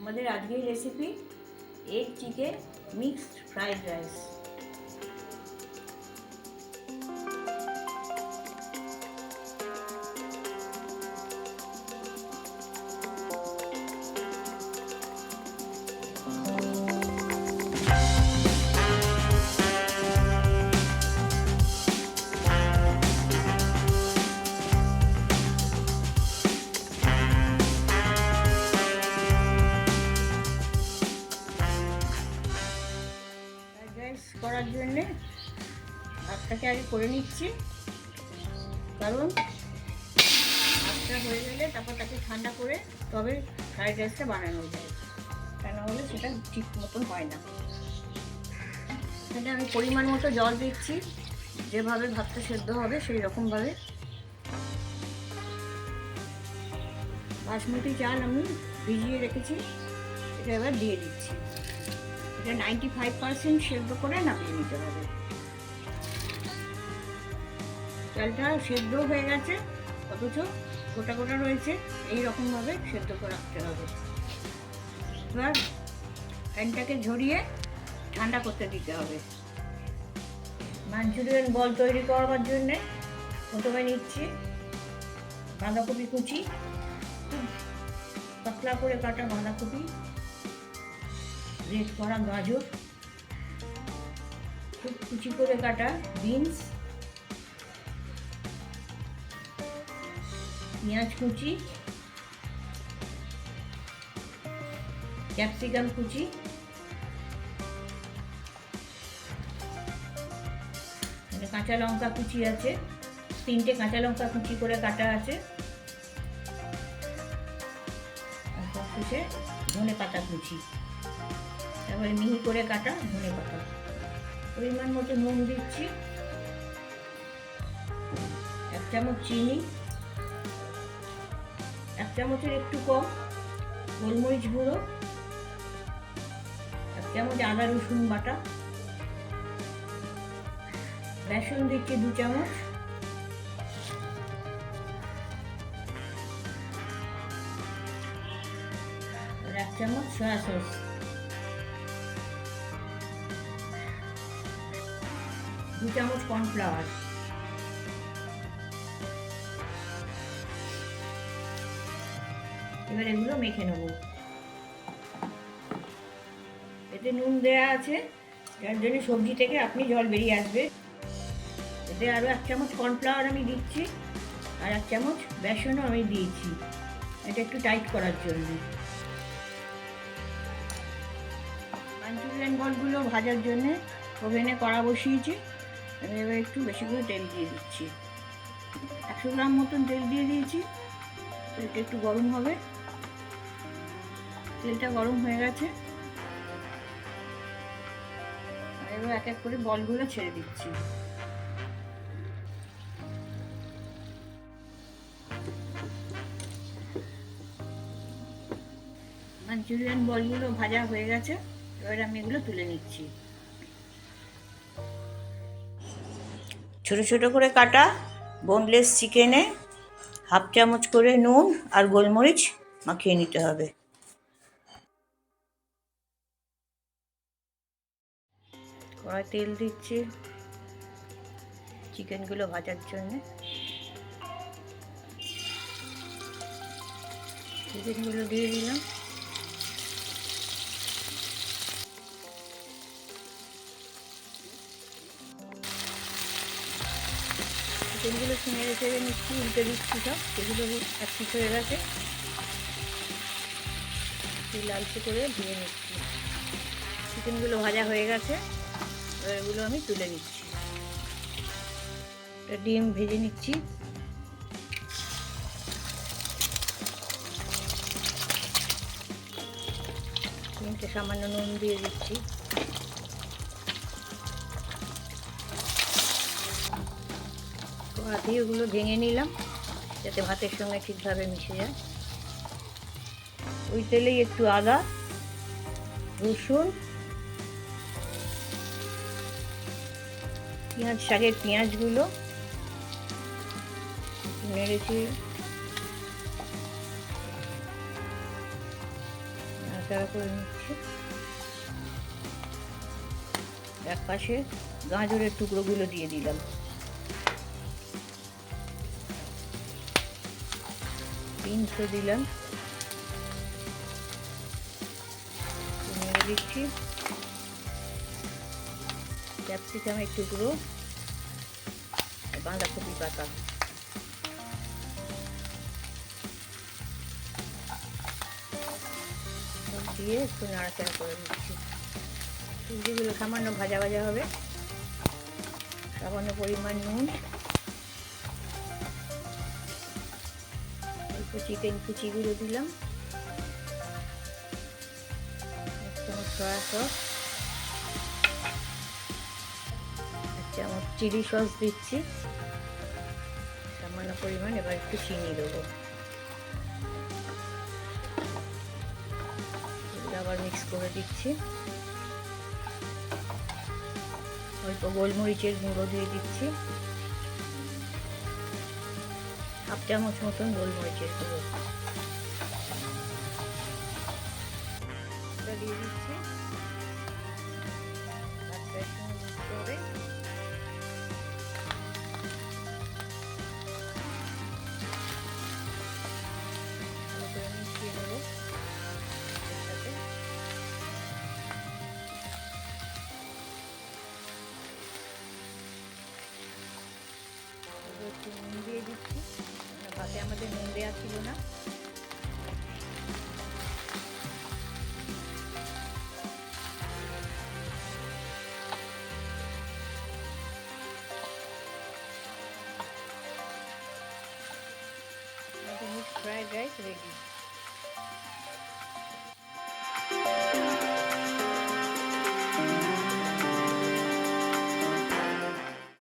আমাদের আজকের recipe egg chicken mixed fried rice করার জন্যে ভাতটাকে আগে করে নিচ্ছি। কারণ ভাতটা হয়ে গেলে তারপর তাকে ঠান্ডা করে তবে ফ্রাইড রাইসটা বানানো যায়। তা না হলে সেটা ঠিক মতন হয় না। সেটা আমি পরিমাণ মতো জল দিচ্ছি। যেভাবে ভাতটা সেদ্ধ হবে সেই রকমভাবে। বাসমতি চাল আমি ভিজিয়ে রেখেছি। এটা এবার দিয়ে দিচ্ছি। এটা নাইনটি ফাইভ পার্সেন্ট সেদ্ধ করে নামিয়ে নিতে হবে। চালটা সেদ্ধ হয়ে গেছে, অথচ গোটা গোটা রয়েছে এই রকমভাবে সেদ্ধ করে রাখতে হবে। এবার ফ্যানটাকে ঝরিয়ে ঠান্ডা করতে দিতে হবে। মাঞ্চুরিয়ান বল তৈরি করবার জন্যে প্রথমে নিচ্ছি বাঁধাকপি কুচি। পাতলা করে কাটা বাঁধাকপি। রেড করা গাজর, খুব কুচি করে কাটা বিনস পেঁয়াজ কুচি ক্যাপসিকাম কুচি কাঁচা লঙ্কা কুচি আছে, তিনটে কাঁচা লঙ্কা কুচি করে কাটা আছে। ধনে পাতা কুচি। তারপরে মিহি করে কাটা, ধনে পাতা। পরিমাণ মতো নুন দিচ্ছি। এক চামচ চিনি। এক চামচের একটু কম গোলমরিচ গুঁড়ো। এক চামচ আদা রসুন বাটা। বেসন দিচ্ছি দু চামচ। এক চামচ সয়া সস দু চামচ কর্নফ্লাওয়ার এবার এগুলো মেখে নেব। এতে নুন দেয়া আছে, যার জন্য সবজি থেকে আপনি জল বেরিয়ে আসবে। এতে আরও এক চামচ কর্নফ্লাওয়ার আমি দিচ্ছি, আর এক চামচ বেসনও আমি দিয়েছি। এটা একটু টাইট করার জন্য। মাঞ্চুরিয়ান বলগুলো ভাজার জন্যে ওভেনে কড়া বসিয়েছি। এবার একটু বেশি করে তেল দিয়ে দিচ্ছি। একশো গ্রাম মতন তেল দিয়ে দিয়েছি। তেলটা একটু গরম হবে। তেলটা গরম হয়ে গেছে। এবার এক এক করে বলগুলো ছেড়ে দিচ্ছি। মাঞ্চুরিয়ান বলগুলো ভাজা হয়ে গেছে। এবার আমি এগুলো তুলে নিচ্ছি। ছোট ছোট করে কাটা বোনলেস চিকেনে হাফ চামচ করে নুন আর গোলমরিচ মাখিয়ে নিতে হবে। কড়াই তেল দিচ্ছি চিকেনগুলো ভাজার জন্য। চিকেনগুলো দিয়ে দিলাম। চিকেনগুলো নেড়ে চেড়ে নিচ্ছি, উল্টে দিচ্ছি সব, সেগুলো এক পিস হয়ে গেছে। লালচে করে ভেজে নিচ্ছি। চিকেনগুলো ভাজা হয়ে গেছে এগুলো আমি তুলে নিচ্ছি। একটা ডিম ভেজে নিচ্ছি। সামান্য নুন দিয়ে দিচ্ছি। দিয়ে ওগুলো ভেঙে নিলাম, যাতে ভাতের সঙ্গে ঠিকভাবে মিশে যায়। ওই তেলেই একটু আদা, রসুন, পেঁয়াজ শাকের পেঁয়াজগুলো নেড়েছি নাড়াচাড়া করে নিচ্ছি। এক পাশে গাজরের টুকরোগুলো দিয়ে দিলাম। বিনসও দিলাম। দিচ্ছি। ক্যাপসিকামের টুকরো আর বাঁধাকপি পাতা। দিয়ে একটু নাড়াচাড়া করে নিচ্ছি। সবজিগুলো সামান্য ভাজা ভাজা হবে, সামান্য পরিমাণ নুন। চিকেন কুচিগুলো দিলাম। এক সয়া সস এক চিলি সস দিচ্ছি। সামান্য পরিমাণ এবার একটু চিনি দেবো। আবার মিক্স করে দিচ্ছি। অল্প গোলমরিচের গুঁড়ো দিয়ে দিচ্ছি। হাফ চামচ মতন গোলমরিচের গুঁড়ো। দিয়ে দিচ্ছি। দেওয়া ছিল না। Fried rice ready